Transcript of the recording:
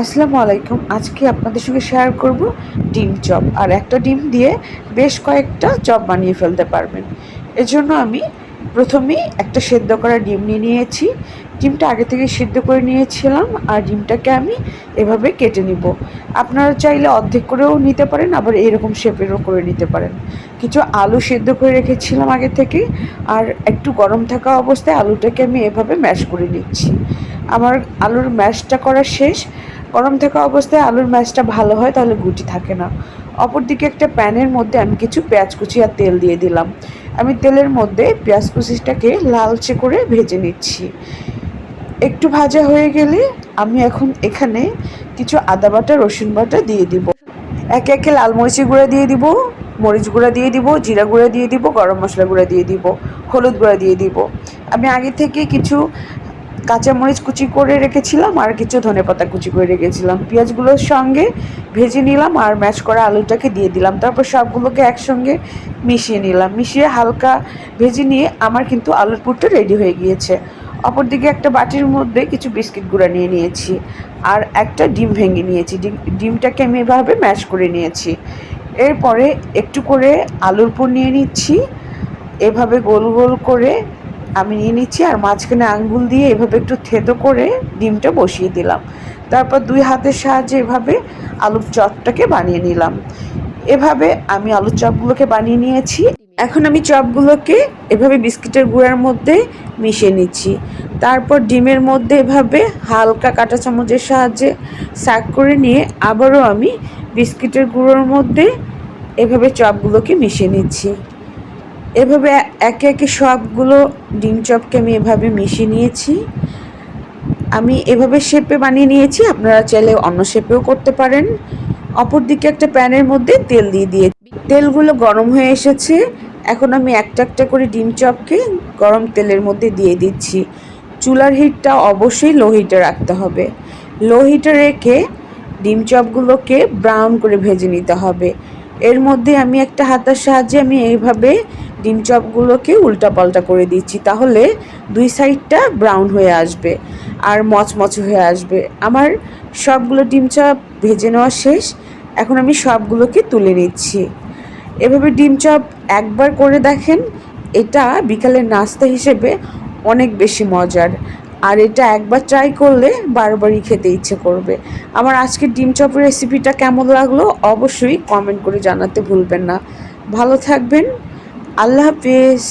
আসসালামু আলাইকুম। আজকে আপনাদের সঙ্গে শেয়ার করব ডিম চপ। আর একটা ডিম দিয়ে বেশ কয়েকটা চপ বানিয়ে ফেলতে পারবেন। এজন্য আমি প্রথমেই একটা সেদ্ধ করা ডিম নিয়ে নিয়েছি। ডিমটা আগে থেকে সিদ্ধ করে নিয়েছিলাম আর ডিমটাকে আমি এভাবে কেটে নিব। আপনারা চাইলে অর্ধেক করেও নিতে পারেন, আবার এরকম শেপেরও করে নিতে পারেন। কিছু আলু সেদ্ধ করে রেখেছিলাম আগে থেকে আর একটু গরম থাকা অবস্থায় আলুটাকে আমি এভাবে ম্যাশ করে নিচ্ছি। আমার আলুর ম্যাশটা করা শেষ গরম থাকা অবস্থায় আলুর ম্যাশটা ভালো হয়, তাহলে গুটি থাকে না। অপরদিকে একটা প্যানের মধ্যে আমি কিছু পেঁয়াজ কুচি আর তেল দিয়ে দিলাম। আমি তেলের মধ্যে পেঁয়াজ কুচিটাকে লালচে করে ভেজে নিচ্ছি। একটু ভাজা হয়ে গেলে আমি এখন এখানে কিছু আদা বাটা, রসুন বাটা দিয়ে দিব। একে একে লাল মরিচের গুঁড়া দিয়ে দিব, মরিচ গুঁড়া দিয়ে দিব, জিরা গুঁড়া দিয়ে দিব, গরম মশলা গুঁড়া দিয়ে দিব, হলুদ গুঁড়া দিয়ে দিব। আমি আগে থেকে কিছু কাঁচামরিচ কুচি করে রেখেছিলাম আর কিছু ধনেপাতা কুচি করে রেখেছিলাম। পেঁয়াজগুলোর সঙ্গে ভেজে নিলাম আর ম্যাশ করা আলুটাকে দিয়ে দিলাম। তারপর সবগুলোকে একসঙ্গে মিশিয়ে নিলাম। মিশিয়ে হালকা ভেজে নিয়ে আমার কিন্তু আলুর পুরটা রেডি হয়ে গিয়েছে। অপরদিকে একটা বাটির মধ্যে কিছু বিস্কিট গুঁড়া নিয়ে নিয়েছি আর একটা ডিম ভেঙে নিয়েছি। ডিম, ডিমটাকে আমি এভাবে ম্যাশ করে নিয়েছি। এরপরে একটু করে আলুর পুর নিয়ে নিচ্ছি। এভাবে গোল গোল করে আমি নিয়ে নিচ্ছি আর মাঝখানে আঙ্গুল দিয়ে এভাবে একটু থেতো করে ডিমটা বসিয়ে দিলাম। তারপর দুই হাতের সাহায্যে এভাবে আলুর চপটাকে বানিয়ে নিলাম। এভাবে আমি আলুর চপগুলোকে বানিয়ে নিয়েছি। এখন আমি চপগুলোকে এভাবে বিস্কিটের গুঁড়ার মধ্যে মিশিয়ে নিচ্ছি। তারপর ডিমের মধ্যে এভাবে হালকা কাঁটা চামচের সাহায্যে সাক করে নিয়ে আবারও আমি বিস্কিটের গুঁড়োর মধ্যে এভাবে চপগুলোকে মিশিয়ে নিচ্ছি। এভাবে একে একে সবগুলো ডিম চপকে আমি এভাবে মিশিয়ে নিয়েছি। আমি এভাবে শেপে বানিয়ে নিয়েছি, আপনারা চাইলে অন্য শেপেও করতে পারেন। অপরদিকে একটা প্যানের মধ্যে তেল দিয়ে দিয়ে তেলগুলো গরম হয়ে এসেছে, এখন আমি একটা একটা করে ডিম চপকে গরম তেলের মধ্যে দিয়ে দিচ্ছি। চুলার হিটটা অবশ্যই লো হিটে রাখতে হবে। লো হিটে রেখে ডিম চপগুলোকে ব্রাউন করে ভেজে নিতে হবে। এর মধ্যে আমি একটা হাতার সাহায্যে আমি এইভাবে ডিম চপগুলোকে উল্টাপাল্টা করে দিচ্ছি, তাহলে দুই সাইডটা ব্রাউন হয়ে আসবে আর মচমচ হয়ে আসবে। আমার সবগুলো ডিম চপ ভেজে নেওয়া শেষ, এখন আমি সবগুলোকে তুলে নিচ্ছি। এভাবে ডিম চপ একবার করে দেখেন, এটা বিকালের নাস্তা হিসেবে অনেক বেশি মজার। আর এটা একবার ট্রাই করলে বারবারই খেতে ইচ্ছে করবে। আমার আজকের ডিম চপের রেসিপিটা কেমন লাগল অবশ্যই কমেন্ট করে জানাতে ভুলবেন না। ভালো থাকবেন আল্লাহ হাফিজ।